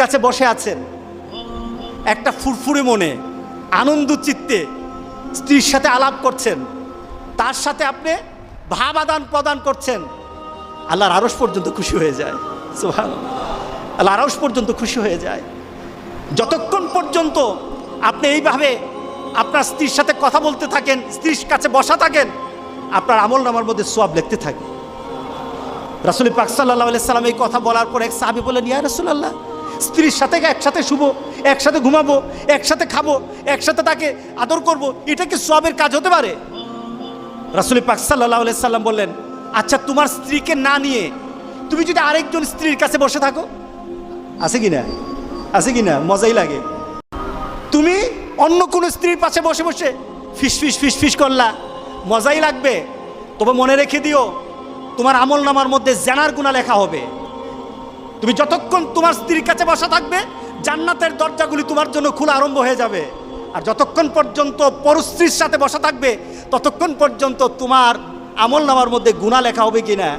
কাছে বসে আছেন। একটা ফুরফুরে মনে, আনন্দ চিত্তে স্ত্রীর সাথে আলাপ করছেন। তার সাথে আপনি ভাব আদান প্রদান করছেন। আল্লাহর আরস পর্যন্ত খুশি হয়ে যায়। সুবহানাল্লাহ। আল্লাহ আরস পর্যন্ত খুশি হয়ে যায়। যতক্ষণ পর্যন্ত আপনি এইভাবে আপনার স্ত্রীর সাথে কথা বলতে থাকেন, স্ত্রীর কাছে বসা থাকেন, আপনার আমল নামার মধ্যে সোয়াব লিখতে থাকে। রাসুল পাক সাল্লাহ সাল্লাম এই কথা বলার পর এক সাহাবি বলেন ইয়া রাসুলাল্লাহ স্ত্রীর সাথে একসাথে শুবো, একসাথে ঘুমাবো, একসাথে খাব, একসাথে তাকে আদর করব, এটা কি সবের কাজ হতে পারে? রাসুল পাক সাল্লাহ সাল্লাম বললেন আচ্ছা তোমার স্ত্রীকে না নিয়ে তুমি যদি আরেকজন স্ত্রীর কাছে বসে থাকো? আছে কি না? আছে কি না? মজাই লাগে। তুমি অন্য কোনো স্ত্রীর পাশে বসে বসে ফিস ফিস ফিস ফিস করলা। মজাই লাগবে। তবে মনে রেখে দিও, তোমার আমল নামার মধ্যে জানার গুণা লেখা হবে। তুমি যতক্ষণ তোমার স্ত্রীর কাছে বসা থাকবে, জান্নাতের দরজাগুলি তোমার জন্য খোলা আরম্ভ হয়ে যাবে। আর যতক্ষণ পর্যন্ত পরশ্রীর সাথে বসা থাকবে, ততক্ষণ পর্যন্ত তোমার আমল নামার মধ্যে গুণা লেখা হবে কি না?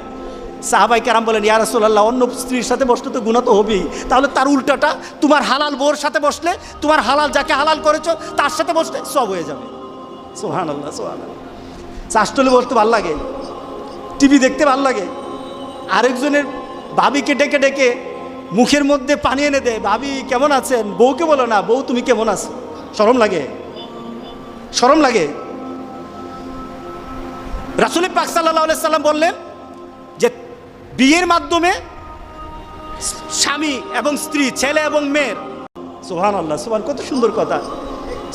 সাহাবাই কারাম বলেন, ইয়া রাসূলুল্লাহ, অন্য স্ত্রীর সাথে বসলে তো গুণা তো হবেই। তাহলে তার উল্টাটা, তোমার হালাল বোর সাথে বসলে, তোমার হালাল যাকে হালাল করেছ, তার সাথে বসলে সব হয়ে যাবে। সোহান আল্লাহ সোহান আল্লাহ চাষটলে বসতে ভালো লাগে। টিভি দেখতে ভালো লাগে। আরেকজনের ভাবিকে ডেকে ডেকে মুখের মধ্যে পানি এনে দেয়, ভাবি, কেমন আছেন? বউকে বলো না, বউ তুমি কেমন আছো? সরম লাগে। সরম লাগে? রাসুল পাক সাল্লাহ সাল্লাম বললেন যে, বিয়ের মাধ্যমে স্বামী এবং স্ত্রী, ছেলে এবং মেয়ের সোহান আল্লাহ সোহান কত সুন্দর কথা,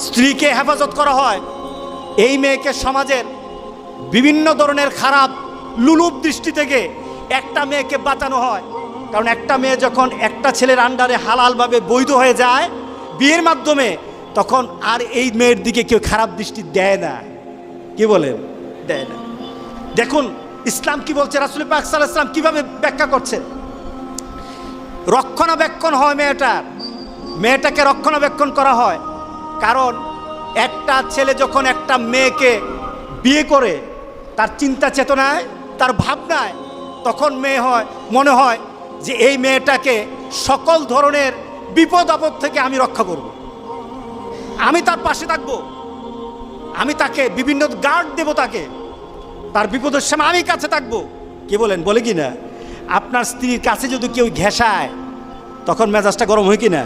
স্ত্রীকে হেফাজত করা হয়। এই মেয়েকে সমাজের বিভিন্ন ধরনের খারাপ, লুলুপ দৃষ্টি থেকে একটা মেয়েকে বাঁচানো হয়। কারণ একটা মেয়ে যখন একটা ছেলের আন্ডারে হালালভাবে বৈধ হয়ে যায় বিয়ের মাধ্যমে, তখন আর এই মেয়ের দিকে কেউ খারাপ দৃষ্টি দেয় না। কি বলেন দেয় না। দেখুন, ইসলাম কি বলছে? রাসুল পাক সাল্লাহ ইসলাম কীভাবে ব্যাখ্যা করছে? রক্ষণাবেক্ষণ হয় মেয়েটার মেয়েটাকে রক্ষণাবেক্ষণ করা হয়। কারণ একটা ছেলে যখন একটা মেয়েকে বিয়ে করে, তার চিন্তা চেতনায় তার ভাবনায় তখন মেয়ে হয়, মনে হয় যে এই মেয়েটাকে সকল ধরনের বিপদ আপদ থেকে আমি রক্ষা করব। আমি তার পাশে থাকব। আমি তাকে বিভিন্ন গার্ড দেব তাকে। তার বিপদের সময় আমি কাছে থাকব। কি বলেন, বলে কি না? আপনার স্ত্রীর কাছে যদি কেউ ঘেঁষায়, তখন মেজাজটা গরম হয় কি না?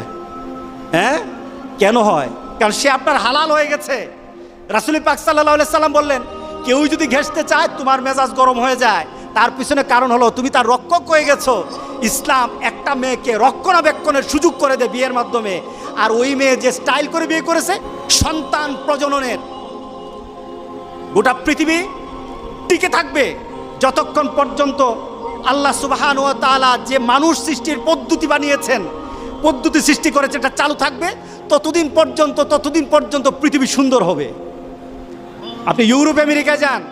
হ্যাঁ? কেন হয়? কারণ সে আপনার হালাল হয়ে গেছে। রাসুলি পাক সাল্লাহ সাল্লাম বললেন, কেউ যদি ঘেঁষতে চায়, তোমার মেজাজ গরম হয়ে যায়। তার পিছনে কারণ হলো তুমি তার রক্ষক হয়ে গেছো। ইসলাম একটা মেয়েকে রক্ষণাবেক্ষণের সুযোগ করে দেয় বিয়ের মাধ্যমে। আর ওই মেয়ে যে স্টাইল করে বিয়ে করেছে, সন্তান প্রজননের। গোটা পৃথিবী টিকে থাকবে যতক্ষণ পর্যন্ত আল্লাহ সুবাহান ও তালা যে মানুষ সৃষ্টির পদ্ধতি বানিয়েছেন, পদ্ধতি সৃষ্টি করেছে, এটা চালু থাকবে। ততদিন পর্যন্ত ততদিন পর্যন্ত পৃথিবী সুন্দর হবে। আপনি ইউরোপ, আমেরিকায় যান।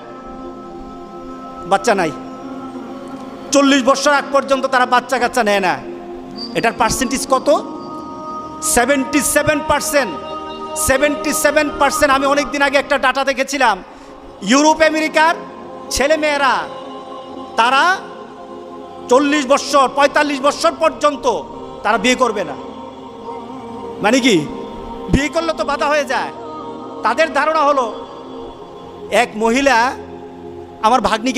বাচ্চা নাই। চল্লিশ বছর আগ পর্যন্ত তারা বাচ্চা কাচ্চা নেয় না। এটার পার্সেন্টেজ কত? Seventy seven percent seventy seven percent আমি অনেক দিন আগে একটা ডাটা দেখেছিলাম। ইউরোপ, আমেরিকার ছেলে মেয়েরা তারা চল্লিশ বছর, পঁয়তাল্লিশ বছর পর্যন্ত তারা বিয়ে করবে না। মানে কি? বিয়ে করলে তো বাধা হয়ে যায়। তাদের ধারণা হলো, এক মহিলা আমার ভাগ্নিকে